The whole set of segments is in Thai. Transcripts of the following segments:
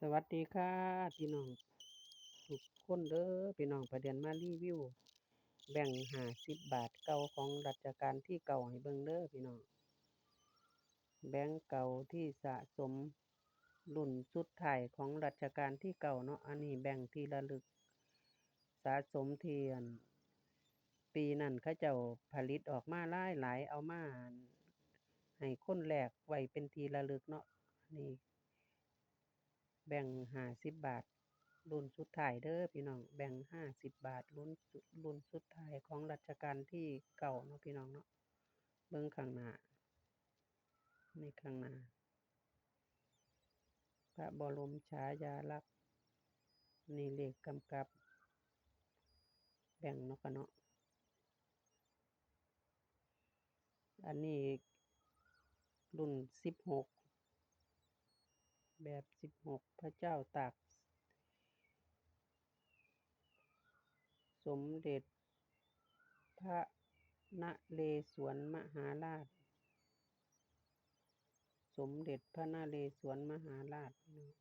สวัสดีค่ะพี่น้องทุกคนเด้อพี่น้องประเด็นมารีวิว แบ่งหาสิบบาทเก่าของรัชกาลที่เก่าให้เบิ่งเด้อพี่น้องแบงก์เก่าที่สะสมรุ่นสุดท้ายของรัชกาลที่เก่าเนาะอันนี้แบ่งที่ระลึก สะสมเทียน ปีนั้นเขาเจ้าผลิตออกมาหลายหลายเอามาให้คนแหลกไว้เป็นทีระลึกเนาะนี่ แบ่งห้าสิบบาทรุ่นสุดท้ายเด้อพี่น้อง แบ่งห้าสิบบาทรุ่นสุดรุ่นสุดท้ายของรัชกาลที่เก่าเนาะพี่น้องเนาะเบิ่งข้างหน้าในข้างหน้าพระบรมฉายาลักษณ์นี่เลขกำกับ แบ่งเนาะค่ะเนาะอันนี้รุ่นสิบหก แบบสิบหกพระเจ้าตาก สมเด็จ พระนเรศวรมหาราช สมเด็จพระนเรศวรมหาราชน้อง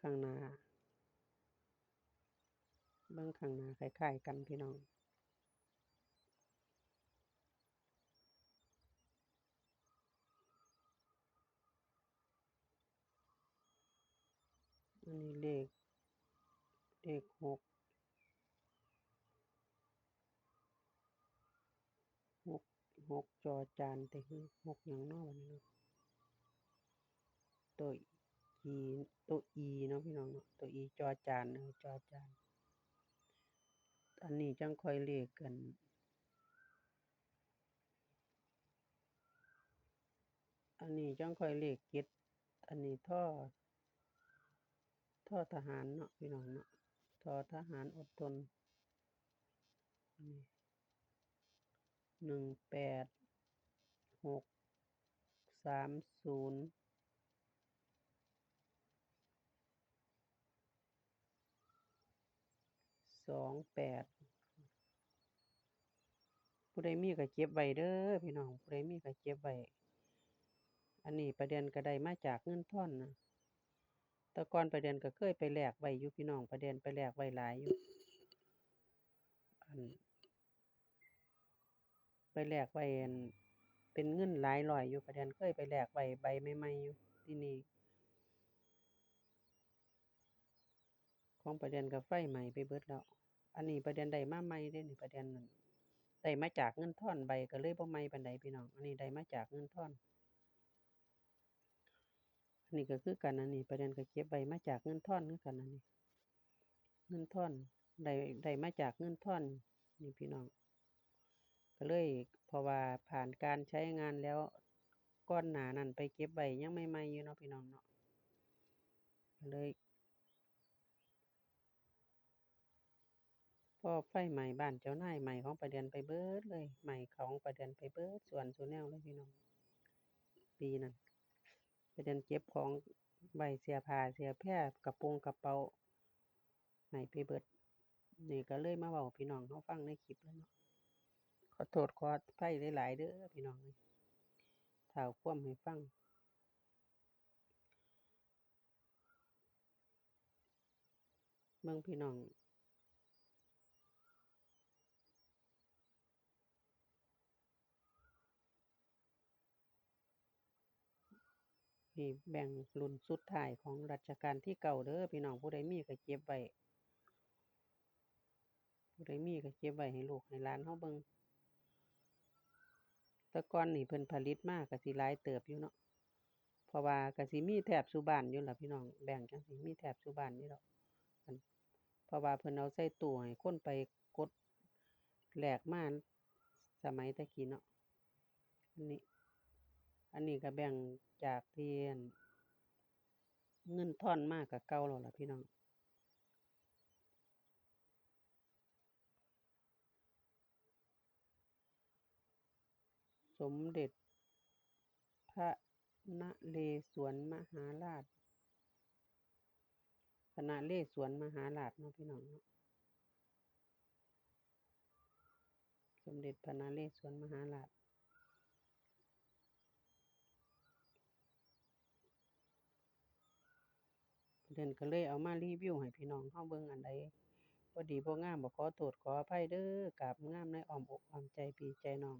ข้างหน้าเบิ่งข้างหน้าคล้ายๆกันพี่น้อง อันนี้เลข เลขหกหกหกจอจานแต่คือหกหยังนาะบันี้เนาะตัวอีตัวอีเนาะพี่น้องเนาะตัวอีจอจานเออจอจานอันนี้จังค่อยเลขกันอันนี้จังค่อยเลขเจ็ดอันนี้ท่อ ท่อทหารเนาะพี่น้องเนาะท่อทหารอดทนหนึ่งแปดหกสามศูนย์สองแปดผู้ใดมีก็เก็บไว้เด้อพี่น้องผู้ใดมีก็เก็บไว้อันนี้ประเด็นก็ได้มาจากเงินทอนนะ แต่ก่อนประเด็นก็เคยไปแลกไว้อยู่พี่น้องประเด็นไปแลกไว้หลายอยู่อันไปแลกไว้เป็นเงินหลายร้อยอยู่ประเด็นเคยไปแลกไว้ใบใหม่ๆอยู่ที่นี่ของประเด็นก็ไฟไหม้ไปเบิดแล้ว อันนี้ประเด็นได้มาใหม่เดะนี่ประเด็นนั้นได้มาจากเงินท่อนใบก็เลยบ่ใหม่ปานใดพี่น้อง อันนี้ได้มาจากเงินท่อน นนี้ก็คือกันอันนี้ประเด็นก็เก็บไว้มาจากเงินทอนคือกันอันนี้ เงินทอนได้ได้มาจากเงินทอนนี่พี่น้อง ก็เลยเพราะว่าผ่านการใช้งานแล้วก่อนหนานั้นไปเก็บไว้ยังใหม่อยู่เนาะพี่น้องเนาะเลยพอไฟไหม้บ้านเจ้านายไหม้ของประเด็นไปเบิดเลยไหม้ของประเด็นไปเบิดส่วนซุแนวเลยพี่น้อง ปีนั้น ไประเด็นเก็บของไว้เสื้อผ้าเสื้อแพร่กระโปรงกระเป๋าไหม้ไปเบิดนี่ก็เลยมาเว้าพี่น้องเราฟังในคลิปเลยเนาะขอโทษขออภัยหลายๆเด้อพี่น้องเอ้ยเท้าควมให้ฟังเบิ่งพี่น้อง นี่แบ่งรุ่นสุดท้ายของรัชกาลที่เก่าเด้อพี่น้องผู้ใดมีก็เก็บไว้ผู้ใดมีก็เก็บไว้ให้ลูกให้หลานเราเบิ่งต่ก่อนนี่เพิ่นผลิตมากก็สิหลายเติบอยู่เนาะเพราะว่าก็สิมีแทบซุบ้านอยู่ล่ะพี่น้องแบ่งจังซี้มีแทบซุบ้านอยู่ดอกเพราะว่าเพิ่นเอาใส่ตู้ให้คนไปกดแหลกมาสมัยต่กี้เนาะอันนี้ อันนี้ก็แบ่งจากเที่อั่นเงินท่อนมาก็เก่าแล้วล่ะพี่น้องสมเด็จ พระนเรศวรมหาราชพระนเรศวรมหาราชเนาะพี่น้องเนาะสสมเด็จพระนเรศวรมหาราช เพิ่นก็เลยเอามารีวิวให้พี่น้องก็เบิ่งอันใดบ่ดีบ่งามก็ขอโทษขออภัยเด้อกราบงามในอ้อมอกอ้อมใจพี่ใจน้อง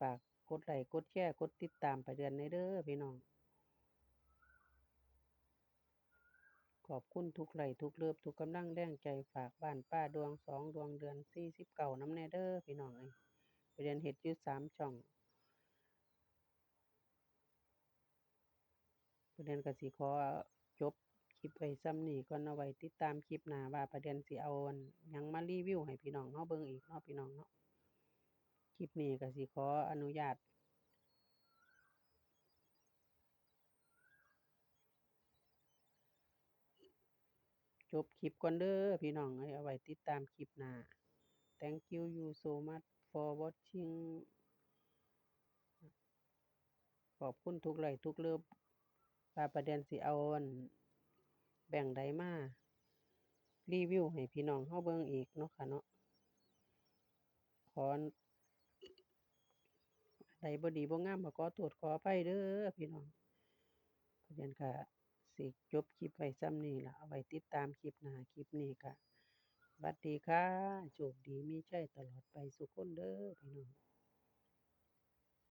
ฝากกดไลก์กดแชร์กดติดตามไปเดือนในเด้อพี่น้อง ขอบคุณทุกไลก์ทุกเลิฟทุกกำลังแรงใจฝากบ้านป้าดวงสองดวงเดือน49นำแน่เด้อพี่น้องเอ้ยไปเรียนเฮ็ดอยู่สามช่องประเด็นกสิขอจบ คลิปไว้ส่ำนี้ก่อนเอาไว้ติดตามคลิปหน้าว่าประเด็นสิเอาอันยังมารีวิวให้พี่น้องก็เบิ่งอีกเนาะพี่น้องเนาะคลิปนี้ก็สิขออนุญาตจบคลิปก่อนเด้อพี่น้องเอ้เอาไว้ติดตามคลิปหน้า Thank you you so much for watching ขอบคุณทุกไลก์ทุกเลิฟว่าประเด็นสิเอาอน แบ่งใดมารีวิวให้พี่น้องก็เบิ่งอีกเนาะค่ะเนาะขอใดบ่ดีบ่งามก็ขอโทษขออภัยเด้อพี่น้องประเด็นก็สิจบคลิปไว้ำนี้ล่ะเอาไว้ติดตามคลิปหน้าคลิปนี้ก็หวัดดีค่ะโชคดีมีชัยตลอดไปซุขคนเด้อพี่น้อง